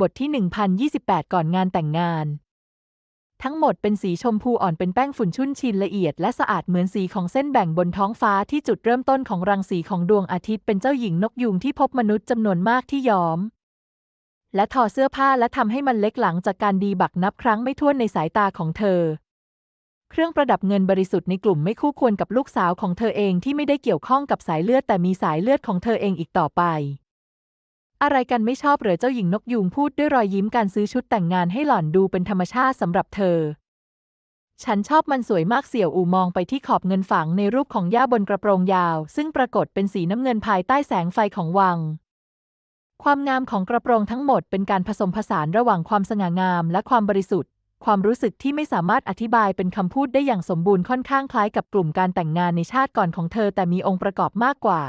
บทที่ 1028 ก่อนงานแต่งงาน ทั้งหมดเป็นสีชมพูอ่อนเป็นแป้งฝุ่นชุ่นชินละเอียดและสะอาดเหมือนสีของเส้นแบ่งบนท้องฟ้าที่จุดเริ่มต้นของรังสีของดวงอาทิตย์เป็นเจ้าหญิงนกยูงที่พบมนุษย์จำนวนมากที่ยอม และทอดเสื้อผ้าและทำให้มันเล็กหลังจากการดีบักนับครั้งไม่ถ้วนในสายตาของเธอ เครื่องประดับเงินบริสุทธิ์ในกลุ่มไม่คู่ควรกับลูกสาวของเธอเองที่ไม่ได้เกี่ยวข้องกับสายเลือดแต่มีสายเลือดของเธอเองอีกต่อไป อะไรกันไม่ชอบเหรอเจ้าหญิงนกยูงพูดด้วยรอยยิ้มการซื้อชุดแต่งงานให้หล่อนดูเป็นธรรมชาติสำหรับเธอ ฉันชอบมันสวยมากเสี่ยวอูมองไปที่ขอบเงินฝังในรูปของย่าบนกระโปรงยาว ซึ่งปรากฏเป็นสีน้ำเงินภายใต้แสงไฟของวัง ความงามของกระโปรงทั้งหมดเป็นการผสมผสานระหว่างความสง่างามและความบริสุทธิ์ ความรู้สึกที่ไม่สามารถอธิบายเป็นคำพูดได้อย่างสมบูรณ์ค่อนข้างคล้ายกับกลุ่มการแต่งงานในชาติก่อนของเธอ แต่มีองค์ประกอบมากกว่า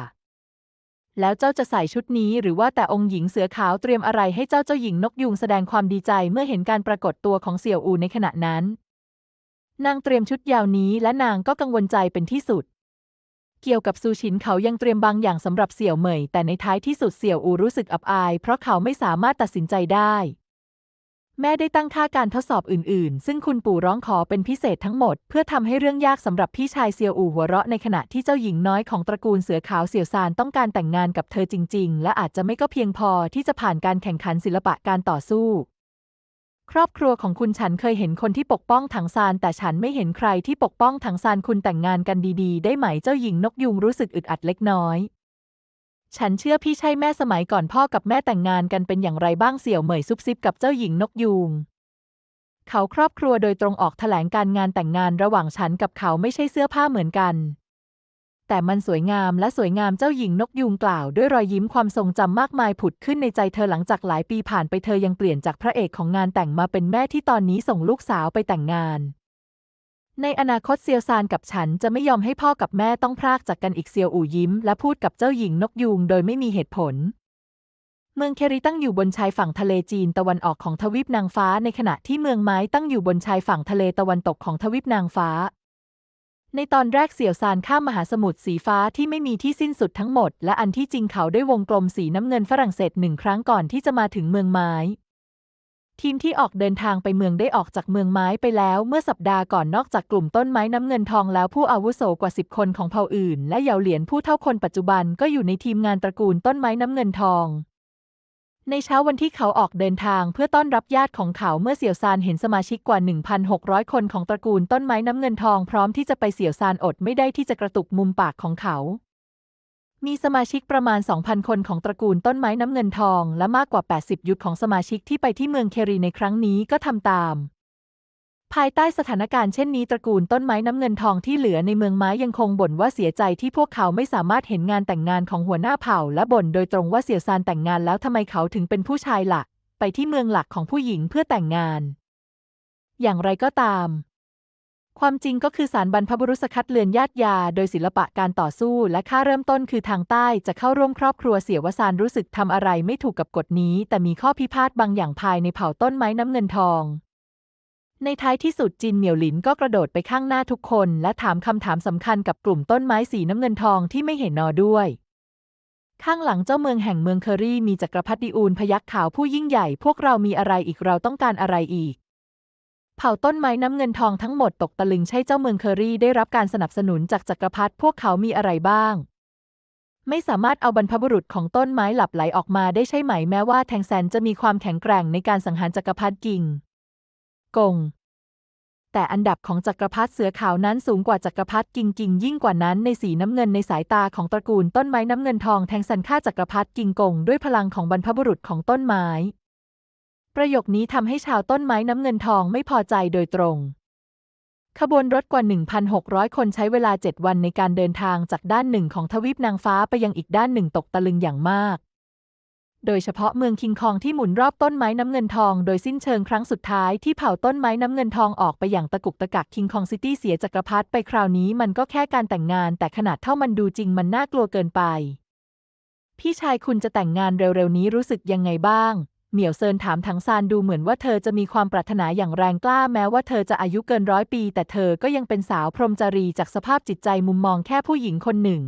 แล้วเจ้าจะใส่ชุดนี้หรือว่าแต่องค์หญิงเสือขาวเตรียมอะไรให้เจ้าเจ้าหญิงนกยูงแสดงความดีใจเมื่อเห็นการปรากฏตัวของเสี่ยวอูในขณะนั้น นางเตรียมชุดยาวนี้และนางก็กังวลใจเป็นที่สุด เกี่ยวกับซูชินเขายังเตรียมบางอย่างสำหรับเสี่ยวเหมย แต่ในท้ายที่สุดเสี่ยวอูรู้สึกอับอาย เพราะเขาไม่สามารถตัดสินใจได้ แม่ได้ตั้งค่าการทดสอบอื่น ๆ ซึ่งคุณปู่ร้องขอเป็นพิเศษทั้งหมด เพื่อทำให้เรื่องยากสำหรับพี่ชายเซียวอู่หัวเราะในขณะที่เจ้าหญิงน้อยของตระกูลเสือขาวเสี่ยวซานต้องการแต่งงานกับเธอจริง ๆ และอาจจะไม่ก็เพียงพอที่จะผ่านการแข่งขันศิลปะการต่อสู้ ครอบครัวของคุณฉันเคยเห็นคนที่ปกป้องถังซานแต่ฉันไม่เห็นใครที่ปกป้องถังซานคุณแต่งงานกันดี ๆ ได้ไหมเจ้าหญิงนกยุงรู้สึกอึดอัดเล็กน้อย ฉันเชื่อพี่ใช่แม่สมัยก่อนพ่อกับแม่แต่งงานกันเป็นอย่างไรบ้างเสี่ยวเหมยซุบซิบกับเจ้าหญิงนกยูง เขาครอบครัวโดยตรงออกแถลงการงานแต่งงานระหว่างฉันกับเขาไม่ใช่เสื้อผ้าเหมือนกัน แต่มันสวยงามและสวยงามเจ้าหญิงนกยูงกล่าวด้วยรอยยิ้มความทรงจำมากมายผุดขึ้นในใจเธอหลังจากหลายปีผ่านไปเธอยังเปลี่ยนจากพระเอกของงานแต่งมาเป็นแม่ที่ตอนนี้ส่งลูกสาวไปแต่งงาน ในอนาคตเซียวซานกับฉันจะไม่ยอมให้พ่อกับแม่ต้องพรากจากกันอีกเซียวอู่ยิ้ม และพูดกับเจ้าหญิงนกยูงโดยไม่มีเหตุผล เมืองเคริตั้งอยู่บนชายฝั่งทะเลจีนตะวันออกของทวีปนางฟ้า ในขณะที่เมืองไม้ตั้งอยู่บนชายฝั่งทะเลตะวันตกของทวีปนางฟ้า ในตอนแรกเสี่ยวซานข้ามมหาสมุทรสีฟ้าที่ไม่มีที่สิ้นสุดทั้งหมด และอันที่จริงเขาได้วงกลมสีน้ำเงินฝรั่งเศสหนึ่งครั้งก่อนที่จะมาถึงเมืองไม้ ทีมที่ออกเดินทางไปเมืองได้ออกจากเมืองไม้ไปแล้ว เมื่อสัปดาห์ก่อนนอกจากกลุ่มต้นไม้น้ำเงินทองแล้วผู้อาวุโสกว่าสิบคนของเผ่าอื่น และเยาเหลียนผู้เท่าคนปัจจุบันก็อยู่ในทีมงานตระกูลต้นไม้น้ำเงินทอง ในเช้าวันที่เขาออกเดินทางเพื่อต้อนรับญาติของเขาเมื่อเสี่ยวซานเห็นสมาชิกกว่า 1,600 คนของตระกูลต้นไม้น้ำเงินทองพร้อมที่จะไปเสี่ยวซานอดไม่ได้ที่จะกระตุกมุมปากของเขา มีสมาชิกประมาณ 2,000 คนของตระกูลต้นไม้น้ำเงินทอง และมากกว่า 80 ยุทธของสมาชิกที่ไปที่เมืองเครีในครั้งนี้ก็ทำตาม ภายใต้สถานการณ์เช่นนี้ตระกูลต้นไม้น้ำเงินทองที่เหลือในเมืองไม้ยังคงบ่นว่าเสียใจที่พวกเขาไม่สามารถเห็นงานแต่งงานของหัวหน้าเผ่า และบ่นโดยตรงว่าเสี่ยวซานแต่งงานแล้วทำไมเขาถึงเป็นผู้ชายหลัก ไปที่เมืองหลักของผู้หญิงเพื่อแต่งงาน อย่างไรก็ตาม ความจริงก็คือสารบรรพบุรุษคัดเลือนญาติยา โดยศิลปะการต่อสู้และค่าเริ่มต้นคือทางใต้จะเข้าร่วมครอบครัวเสียวซานรู้สึกทำอะไรไม่ถูกกับกฎนี้ แต่มีข้อพิพาทบางอย่างภายในเผ่าต้นไม้น้ำเงินทอง ในท้ายที่สุดจินเหมียวหลินก็กระโดดไปข้างหน้าทุกคน และถามคำถามสำคัญกับกลุ่มต้นไม้สีน้ำเงินทองที่ไม่เห็นนอด้วย ข้างหลังเจ้าเมืองแห่งเมืองเคอรี่มีจักรพรรดิอูนพยักขาวผู้ยิ่งใหญ่ พวกเรามีอะไรอีกเราต้องการอะไรอีก เผ่าต้นไม้น้ำเงินทองทั้งหมดตกตะลึงใช่เจ้าเมืองเคอรี่ได้รับการสนับสนุนจากจักรพรรดิพวกเขามีอะไรบ้าง ไม่สามารถเอาบรรพบุรุษของต้นไม้หลับไหลออกมาได้ใช่ไหมแม้ว่าแทงแซนจะมีความแข็งแกร่งในการสังหารจักรพรรดิกิงกงแต่อันดับของจักรพรรดิเสือขาวนั้นสูงกว่าจักรพรรดิกิงกิงยิ่งกว่านั้นในสีน้ำเงินในสายตาของตระกูลต้นไม้น้ำเงินทองแทงซันฆ่าจักรพรรดิกิงกงด้วยพลังของบรรพบุรุษของต้นไม้ ประโยคนี้ทำให้ชาวต้นไม้น้ำเงินทองไม่พอใจโดยตรง ขบวนรถกว่า 1,600 คนใช้เวลา 7 วันในการเดินทางจากด้านหนึ่งของทวีปนางฟ้าไปยังอีกด้านหนึ่งตกตะลึงอย่างมาก โดยเฉพาะเมืองคิงคองที่หมุนรอบต้นไม้น้ำเงินทอง โดยสิ้นเชิงครั้งสุดท้ายที่เผาต้นไม้น้ำเงินทองออกไปอย่างตะกุกตะกักคิงคองซิตี้เสียจักรพรรดิไปคราวนี้มันก็แค่การแต่งงาน แต่ขนาดเท่ามันดูจริงมันน่ากลัวเกินไปพี่ชายคุณจะแต่งงานเร็วๆนี้รู้สึกยังไงบ้าง เหมียวเซินถามถังซานดูเหมือนว่าเธอจะมีความปรารถนาอย่างแรงกล้าแม้ว่าเธอจะอายุเกินร้อยปี แต่เธอก็ยังเป็นสาวพรหมจรีจากสภาพจิตใจมุมมองแค่ผู้หญิงคนหนึ่ง